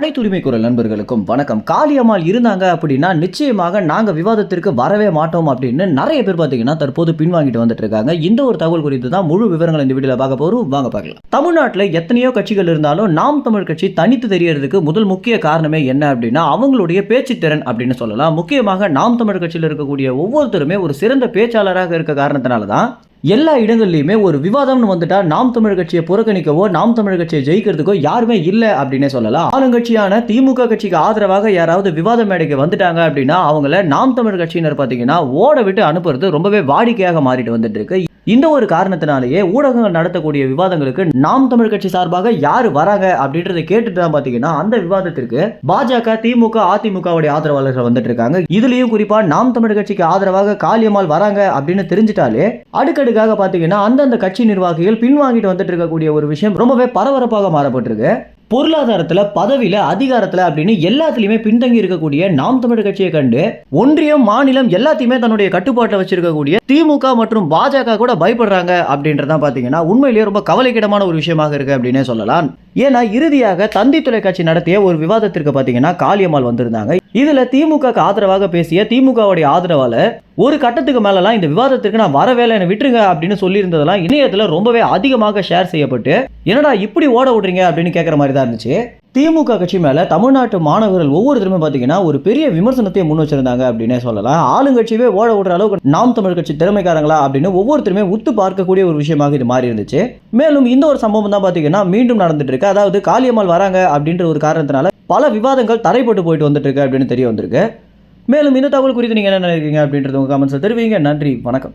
அனைத்து உரிமை குரல் நண்பர்களுக்கும் வணக்கம். காளியம்மாள் இருந்தாங்க அப்படின்னா நிச்சயமாக நாங்கள் விவாதத்திற்கு வரவே மாட்டோம் அப்படின்னு நிறைய பேர் பார்த்தீங்கன்னா தற்போது பின்வாங்கிட்டு வந்துட்டு இருக்காங்க இந்த ஒரு தகவல் குறித்து தான் முழு விவரங்கள் இந்த வீடியோல பார்க்க போறோம். வாங்க பார்க்கலாம். தமிழ்நாட்டில் எத்தனையோ கட்சிகள் இருந்தாலும் நாம் தமிழ் கட்சி தனித்து தெரியறதுக்கு முதல் முக்கிய காரணமே என்ன அப்படின்னா அவங்களுடைய பேச்சு திறன் அப்படின்னு சொல்லலாம். முக்கியமாக நாம் தமிழ் கட்சியில் இருக்கக்கூடிய ஒவ்வொருத்தருமே ஒரு சிறந்த பேச்சாளராக இருக்க காரணத்தினால தான் எல்லா இடங்கள்லையுமே ஒரு விவாதம்னு வந்துட்டா நாம் தமிழ் கட்சியை புறக்கணிக்கவோ நாம் தமிழ் கட்சியை ஜெயிக்கிறதுக்கோ யாருமே இல்லை அப்படின்னே சொல்லலாம். ஆளுங்கட்சியான திமுக கட்சிக்கு ஆதரவாக யாராவது விவாத மேடைக்கு வந்துட்டாங்க அப்படின்னா அவங்கள நாம் தமிழ் கட்சியினர் பார்த்தீங்கன்னா ஓட விட்டு அனுப்புறது ரொம்பவே வாடிக்கையாக மாறிட்டு வந்துட்டு இருக்கு. இந்த ஒரு காரணத்தினாலேயே ஊடகங்கள் நடத்தக்கூடிய விவாதங்களுக்கு நாம் தமிழ் கட்சி சார்பாக யார் வராங்க அப்படின்றத கேட்டுட்டு தான் பார்த்தீங்கன்னா அந்த விவாதத்திற்கு பாஜக திமுக அதிமுகவுடைய ஆதரவாளர்கள் வந்துட்டு இருக்காங்க இதுலயும் குறிப்பா நாம் தமிழ் கட்சிக்கு ஆதரவாக காளியம்மாள் வராங்க அப்படின்னு தெரிஞ்சிட்டாலே அடுக்கடுக்காக பார்த்தீங்கன்னா அந்தந்த கட்சி நிர்வாகிகள் பின்வாங்கிட்டு வந்துட்டு இருக்கக்கூடிய ஒரு விஷயம் ரொம்பவே பரபரப்பாக மாறப்பட்டிருக்கு. பொருளாதாரத்தில் பதவியில அதிகாரத்தில் அப்படின்னு எல்லாத்துலேயுமே பின்தங்கி இருக்கக்கூடிய நாம் தமிழர் கட்சியை கண்டு ஒன்றியம் மாநிலம் எல்லாத்தையுமே தன்னுடைய கட்டுப்பாட்டில் வச்சிருக்கக்கூடிய திமுக மற்றும் பாஜக கூட பயப்படுறாங்க அப்படின்றதான் பார்த்தீங்கன்னா உண்மையிலேயே ரொம்ப கவலைக்கிடமான ஒரு விஷயமாக இருக்கு அப்படின்னே சொல்லலாம். ஏன்னா இறுதியாக தந்தி தொலைக்காட்சி நடத்திய ஒரு விவாதத்திற்கு பார்த்தீங்கன்னா காளியம்மாள் வந்திருந்தாங்க. இதில் திமுக ஆதரவாக பேசிய திமுகவுடைய ஆதரவாளர் ஒரு கட்டத்துக்கு மேலலாம் இந்த விவாதத்திற்கு நான் வர இல்லை என்னை விட்டுருங்க அப்படின்னு சொல்லியிருந்ததெல்லாம் இணையத்தில் ரொம்பவே அதிகமாக ஷேர் செய்யப்பட்டு என்னடா இப்படி ஓட விடுறீங்க அப்படின்னு கேட்குற மாதிரி தான் இருந்துச்சு. திமுக கட்சி மேலே தமிழ்நாட்டு மாணவர்கள் ஒவ்வொருத்தருமே பார்த்தீங்கன்னா ஒரு பெரிய விமர்சனத்தை முன் வச்சிருந்தாங்க அப்படின்னே சொல்லலாம். ஆளுங்கட்சியே ஓட விடுற அளவுக்கு நாம் தமிழ் கட்சி திறமைக்காரங்களா அப்படின்னு ஒவ்வொருத்தருமே உத்து பார்க்கக்கூடிய ஒரு விஷயமாக இது மாறி இருந்துச்சு. மேலும் இந்த ஒரு சம்பவம் தான் பார்த்தீங்கன்னா மீண்டும் நடந்துட்டு இருக்கு. அதாவது காளியம்மாள் வராங்க அப்படின்ற ஒரு காரணத்தினால பல விவாதங்கள் தடைப்பட்டு போயிட்டு வந்துட்டு இருக்கு அப்படின்னு தெரிய வந்திருக்கு. மேலும் இந்த தகவல் குறித்து நீங்கள் என்ன நினைக்கிறீங்க அப்படின்றது உங்கள் கமெண்ட்ஸில் தெரிவிங்க. நன்றி. வணக்கம்.